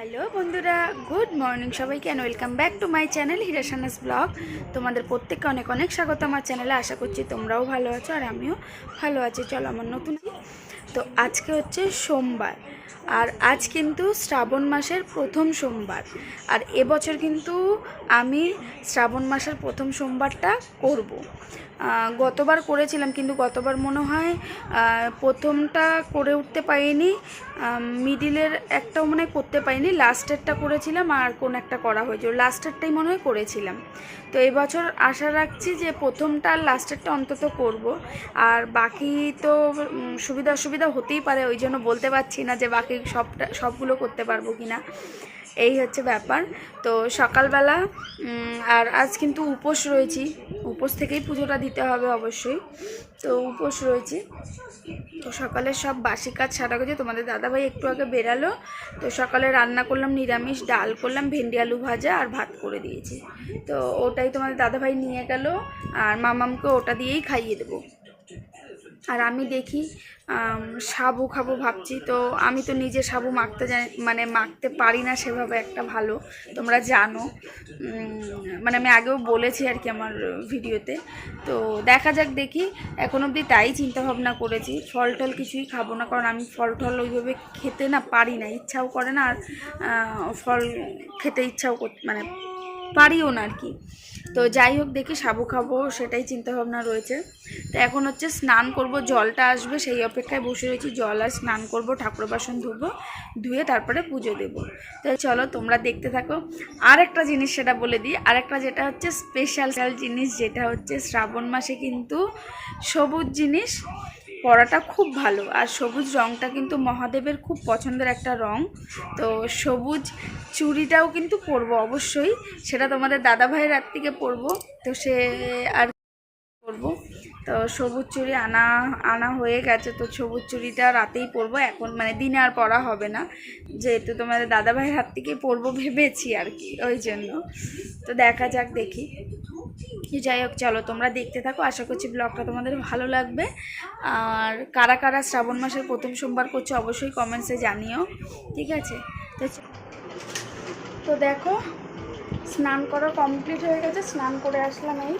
Hello বন্ধুরা, good morning সবাইকে and welcome back to my channel হিরাসানাস blog তোমাদের প্রত্যেককে অনেক অনেক স্বাগত আমার চ্যানেলে আশা করছি তোমরাও ভালো আছো আর আমিও ভালো আছি। চলো আমার নতুন তো আজকে হচ্ছে সোমবার। আর আজ কিন্তু শ্রাবণ মাসের প্রথম সোমবার। আর এবছর কিন্তু আমি শ্রাবণ মাসের প্রথম সোমবারটা করব। গতবার করেছিলাম কিন্তু গতবার মনে হয় প্রথমটা করে উঠতে পারিনি মিডিলের একটাও মনে হয় করতে পারিনি, লাস্টেরটা করেছিলাম আর কোন একটা করা হয়েছিল। লাস্টেরটাই মনে হয় করেছিলাম। তো এবছর আশা রাখছি যে প্রথমটা আর লাস্টেরটা অন্তত করব। আর বাকি তো সুবিধা অসুবিধা হতেই পারে, ওই জন্য বলতে পারছি না যে বাকি সবটা, সবগুলো করতে পারব কি না এই হচ্ছে ব্যাপার। তো সকালবেলা আর আজ কিন্তু উপোস রয়েছি। উপোস থেকেই পুজোটা দিতে হবে অবশ্যই। তো উপোস রয়েছি। তো সকালে সব বাসি কাজ সারা গেছে। তোমাদের দাদাভাই একটু আগে বেরালো। তো সকালে রান্না করলাম, নিরামিষ ডাল করলাম, ভেন্ডি আলু ভাজা আর ভাত করে দিয়েছি। তো ওটাই তোমাদের দাদাভাই নিয়ে গেল। আর মামামকে ওটা দিয়েই খাইয়ে দেবো। আর আমি দেখি সাবু খাব ভাবছি। তো আমি তো নিজে সাবু মাখতে জানি মানে মাখতে পারি না সেভাবে একটা ভালো, তোমরা জানো। মানে আমি আগেও বলেছি আর কি আমার ভিডিওতে। তো দেখা যাক দেখি, এখন অবধি তাই চিন্তা ভাবনা করেছি ফল টল কিছুই খাব না, কারণ আমি ফল টল ওইভাবে খেতে না পারি না, ইচ্ছাও করে না, আর ফল খেতে ইচ্ছাও মানে পারিও না আর কি। তো যাই হোক, দেখি সাবু খাব, সেটাই চিন্তা ভাবনা রয়েছে। তো এখন হচ্ছে স্নান করব, জলটা আসবে, সেই অপেক্ষায় বসে রয়েছি। জল আর স্নান করব, ঠাকুর বাসন ধুবো, ধুয়ে তারপরে পুজো দেব। তো চলো, তোমরা দেখতে থাকো। আর একটা জিনিস সেটা বলে দিই। আর একটা যেটা হচ্ছে স্পেশাল জিনিস, যেটা হচ্ছে শ্রাবণ মাসে কিন্তু সবুজ জিনিস। পরাটা খুব ভালো। আর সবুজ রঙটা কিন্তু মহাদেবের খুব পছন্দের একটা রং। তো সবুজ চুড়িটাও কিন্তু পরবো অবশ্যই। সেটা তোমাদের দাদাভাইয়ের রাত থেকে পরবো। তো সে আর পরবো? তো সবুজ চুড়ি আনা আনা হয়ে গেছে। তো সবুজ চুড়িটা রাতেই পরবো। এখন মানে দিনে আর পরা হবে না। যেহেতু তোমাদের দাদাভাইয়ের হাত থেকেই পরবো ভেবেছি আর কি, ওই জন্য। তো দেখা যাক, দেখি। যাই হোক, চলো তোমরা দেখতে থাকো। আশা করছি ব্লগটা তোমাদের ভালো লাগবে। আর কারা কারা শ্রাবণ মাসের প্রথম সোমবার করছ অবশ্যই কমেন্টসে জানিও। ঠিক আছে? তো তো দেখো, স্নান করা কমপ্লিট হয়ে গেছে। স্নান করে আসলাম এই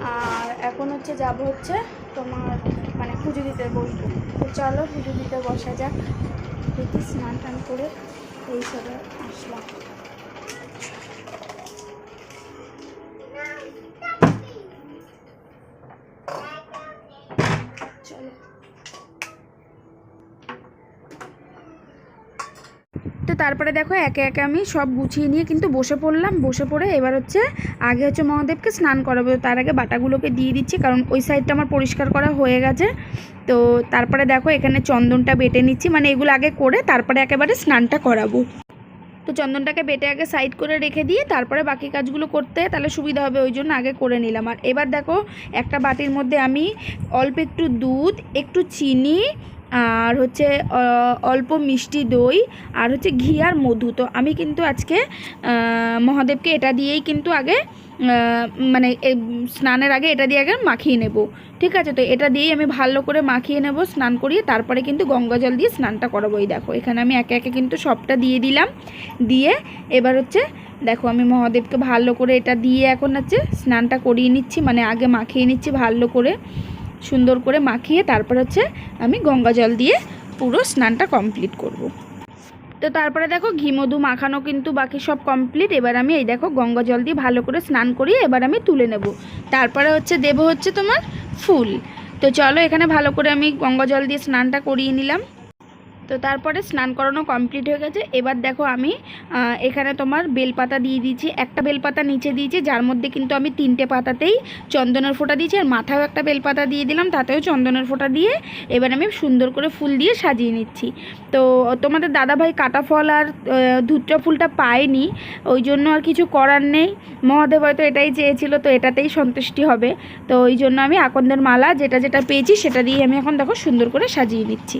আর এখন হচ্ছে যাব হচ্ছে তোমার মানে পুজো দিতে বসবো। তো চলো পুজো দিতে বসা যাক। দেখি স্নান টান করে এইসবে আসলাম। তারপরে দেখো একে একে আমি সব গুছিয়ে নিয়ে কিন্তু বসে পড়লাম। বসে পড়ে এবার হচ্ছে আগে হচ্ছে মহাদেবকে স্নান করাবো। তার আগে বাটাগুলোকে দিয়ে দিচ্ছি, কারণ ওই সাইডটা আমার পরিষ্কার করা হয়ে গেছে। তো তারপরে দেখো এখানে চন্দনটা বেটে নিচ্ছি মানে এগুলো আগে করে তারপরে একেবারে স্নানটা করাবো। তো চন্দনটাকে বেটে আগে সাইড করে রেখে দিয়ে তারপরে বাকি কাজগুলো করতে তাহলে সুবিধা হবে, ওই জন্য আগে করে নিলাম। আর এবার দেখো একটা বাটির মধ্যে আমি অল্প একটু দুধ, একটু চিনি আর হচ্ছে অল্প মিষ্টি দই, আর হচ্ছে ঘি আর মধু। তো আমি কিন্তু আজকে মহাদেবকে এটা দিয়েই কিন্তু আগে মানে স্নানের আগে এটা দিয়ে আগে মাখিয়ে নেব। ঠিক আছে? তো এটা দিয়েই আমি ভালো করে মাখিয়ে নেব, স্নান করিয়ে তারপরে কিন্তু গঙ্গা জল দিয়ে স্নানটা করাবো। এই দেখো, এখানে আমি একে একে কিন্তু সবটা দিয়ে দিলাম। দিয়ে এবার হচ্ছে, দেখো আমি মহাদেবকে ভালো করে এটা দিয়ে এখন হচ্ছে স্নানটা করিয়ে নিচ্ছি মানে আগে মাখিয়ে নিচ্ছি ভালো করে। সুন্দর করে মাখিয়ে তারপর হচ্ছে আমি গঙ্গা জল দিয়ে পুরো স্নানটা কমপ্লিট করব। তো তারপরে দেখো ঘি, মধু মাখানো কিন্তু বাকি সব কমপ্লিট। এবার আমি এই দেখো গঙ্গা জল দিয়ে ভালো করে স্নান করিয়ে এবার আমি তুলে নেব। তারপরে হচ্ছে দেব হচ্ছে তোমার ফুল। তো চলো এখানে ভালো করে আমি গঙ্গা জল দিয়ে স্নানটা করিয়ে নিলাম। তো তারপরে স্নান করানো কমপ্লিট হয়ে গেছে। এবার দেখো আমি এখানে তোমার বেলপাতা দিয়ে দিয়েছি। একটা বেলপাতা নিচে দিয়েছি, যার মধ্যে কিন্তু আমি তিনটে পাতাতেই চন্দনের ফোঁটা দিয়েছি, আর মাথাও একটা বেলপাতা দিয়ে দিলাম, তাতেও চন্দনের ফোঁটা দিয়ে এবার আমি সুন্দর করে ফুল দিয়ে সাজিয়ে নিচ্ছি। তো তোমাদের দাদাভাই কাটা ফল আর ধুত্রা ফুলটা পায়নি, ওই জন্য আর কিছু করার নেই। মহাদেব হয়তো এটাই চেয়েছিল, তো এটাতেই সন্তুষ্টি হবে। তো ওই জন্য আমি আকন্দের মালা, যেটা যেটা পেয়েছি, সেটা দিয়ে আমি এখন দেখো সুন্দর করে সাজিয়ে নিচ্ছি।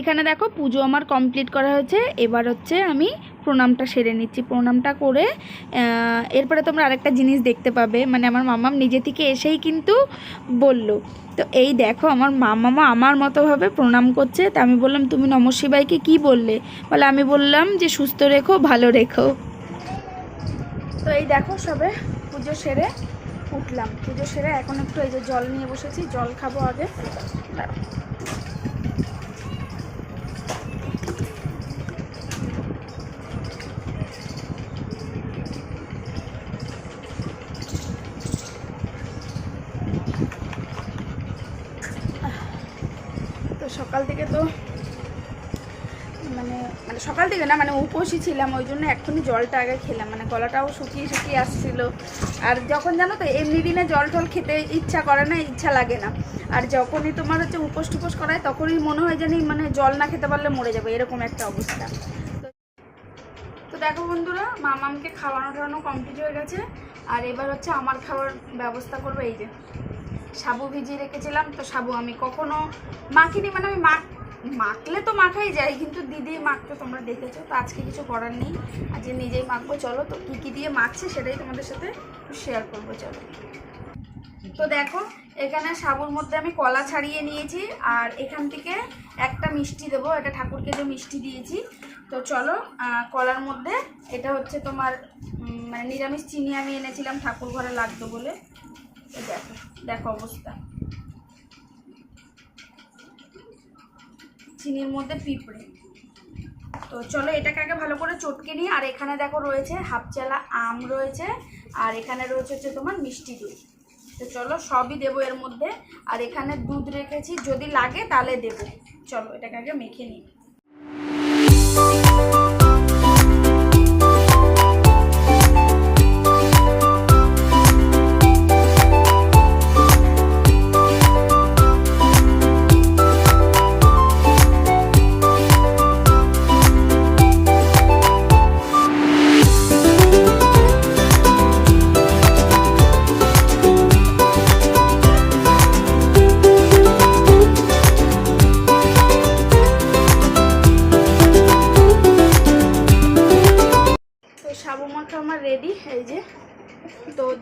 এখানে দেখো পুজো আমার কমপ্লিট করা হয়েছে। এবার হচ্ছে আমি প্রণামটা সেরে নিচ্ছি। প্রণামটা করে এরপরে তোমরা আরেকটা জিনিস দেখতে পাবে। মানে আমার মামাম নিজে থেকে এসেই কিন্তু বলল। তো এই দেখো আমার মামামা আমার মতোভাবে প্রণাম করছে। তা আমি বললাম, তুমি নম শিবাইকে কী বললে? বলে, আমি বললাম যে, সুস্থ রেখো, ভালো রেখো। তো এই দেখো সবে পুজো সেরে উঠলাম। পুজো সেরে এখন একটু এই যে জল নিয়ে বসেছি। জল খাব আগে। থেকে তো মানে মানে সকাল থেকে না মানে উপোসই ছিলাম, ওই জন্য এক্ষুনি জলটা আগে খেলাম মানে গলাটাও শুকিয়ে শুকিয়ে আসছিল। আর যখন জানো তো, এমনি দিনে জল টল খেতে ইচ্ছা করে না, ইচ্ছা লাগে না। আর যখনই তোমার হচ্ছে উপোস টুপোস করায়, তখনই মনে হয় জানি মানে জল না খেতে পারলে মরে যাবে, এরকম একটা অবস্থা। তো- দেখো বন্ধুরা, মামামকে খাওয়ানো টাওয়ানো কমপ্লিট হয়ে গেছে। আর এবার হচ্ছে আমার খাওয়ার ব্যবস্থা করবে, এই যে। সাবু ভিজিয়ে রেখেছিলাম। তো সাবু আমি কখনো মাখিনি মানে আমি মাখ, মাখলে তো মাখাই যায়, কিন্তু দিদি মাখতে, তোমরা দেখেছ, তো আজকে কিছু করার নেই। আজকে নিজেই মাখবো, চলো, তো কী কী দিয়ে মাখছে সেটাই তোমাদের সাথে শেয়ার করব, চলো। তো দেখো, এখানে সাবুর মধ্যে আমি কলা ছাড়িয়ে নিয়েছি, আর এখান থেকে একটা মিষ্টি দেবো এটা ঠাকুরকে যে মিষ্টি দিয়েছি। তো চলো কলার মধ্যে, এটা হচ্ছে তোমার মানে নিরামিষ চিনি আমি এনেছিলাম ঠাকুর ঘরে লাগতো বলে দেখো। দেখো অবস্থা। চিনির মধ্যে পিঁপড়ে। তো চলো এটাকে আগে ভালো করে চটকে নিই। আর এখানে দেখো রয়েছে হাফ চালা আম রয়েছে। আর এখানে রয়েছে হচ্ছে তোমার মিষ্টি দই তো চলো সবই দেবো এর মধ্যে। আর এখানে দুধ রেখেছি। যদি লাগে তাহলে দেবো। চলো এটাকে আগে মেখে নিই।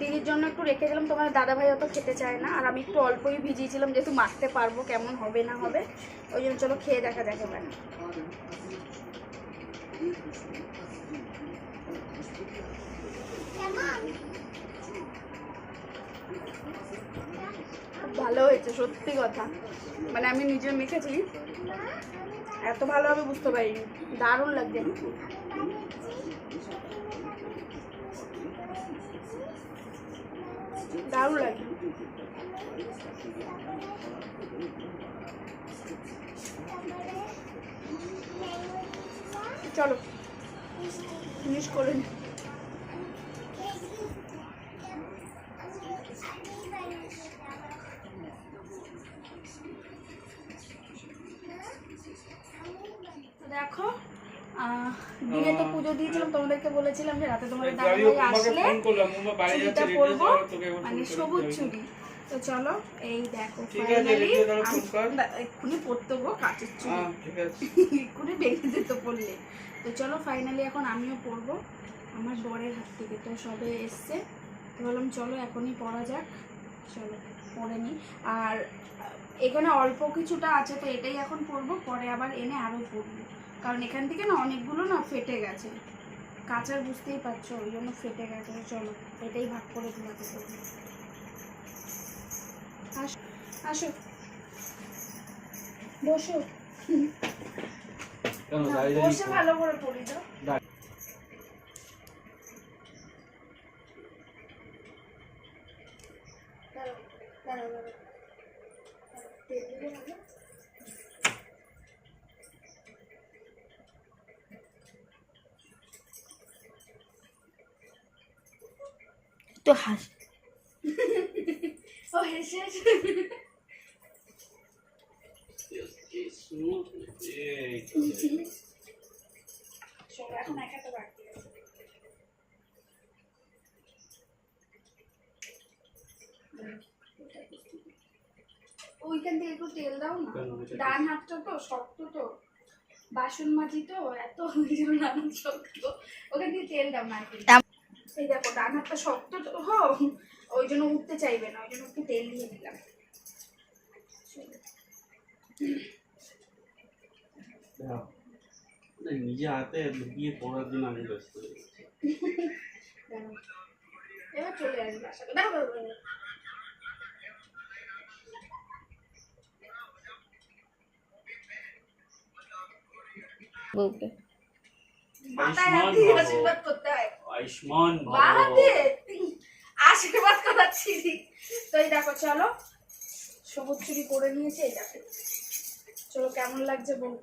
দিদির জন্য একটু রেখে দিলাম। তোমার দাদা ভাই অত খেতে চায় না। আর আমি একটু অল্পই ভিজিয়েছিলাম, যেহেতু মাখতে পারব কেমন হবে না হবে। ওই জন্য চলো খেয়ে দেখা যাক ভালো হয়েছে, সত্যি কথা। মানে আমি নিজে মেখেছি। এত ভালো হবে বুঝতে পারিনি। দারুণ লাগছে। দারুণ লাগে। চলো ফিনিশ করে নি। দেখো আহ, দিনে তো পুজো দিয়েছিলাম তোমাদেরকে বলেছিলাম যে রাতে তোমাদের দাদা যাই ভাই আসলে চুড়িটা পরবো মানে সবুজ চুড়ি। তো চলো এই দেখো এক্ষুনি পরতে গো কাঁচের চুড়ি। এক্ষুনি বেঁধে যেত পড়লে তো চলো ফাইনালি এখন আমিও পরবো। আমার বরের হাত থেকে তো সবে এসছে। তো বললাম চলো এখনই পরা যাক। চলো পরে নিই। আর এখানে অল্প কিছুটা আছে তো এটাই এখন পরবো পরে আবার এনে আরও পরবো। কারণ এখান থেকে না অনেকগুলো না ফেটে গেছে। কাঁচার বুঝতেই পারছ ওই জন্য ফেটে গেছে। চলো এটাই ভাগ করে দিলাতে আসো আসো। বসো। বসে ভালো করে পড়ি তো। দাঁড়িয়ে। দাঁড়াও, দাঁড়াও, দাঁড়াও। তেল দিলে হবে? তো হাস ও হেসে ওইখান থেকে একটু তেল দাও না। ডান হাতটা তো শক্ত তো। বাসন মাজি তো এত ওই জন্য ডান শক্ত। ওখান থেকে তেল দাও নারকেল এই দেখো ডান হাতটা শক্ত তো হো ওই জন্য উঠতে চাইবে না ওই জন্য একটু তেল দিয়ে দিলাম। নিজে হাতে লুকিয়ে পড়ার জন্য আমি ব্যস্ত হয়ে এবার চলে আসবে আশা করি। দেখো। বউকে। মাথায় হাত দিয়ে আশীর্বাদ করতে হয়। আয়ুষ্মান আশীর্বাদ করাচ্ছি তো এই দেখো চলো সবুজ চুরি করে নিয়েছে এই দেখো। চলো কেমন লাগছে বলব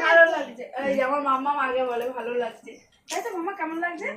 ভালো লাগছে। এই আমার মাম্মা আগে বলে ভালো লাগছে। তাই তো মামা কেমন লাগছে?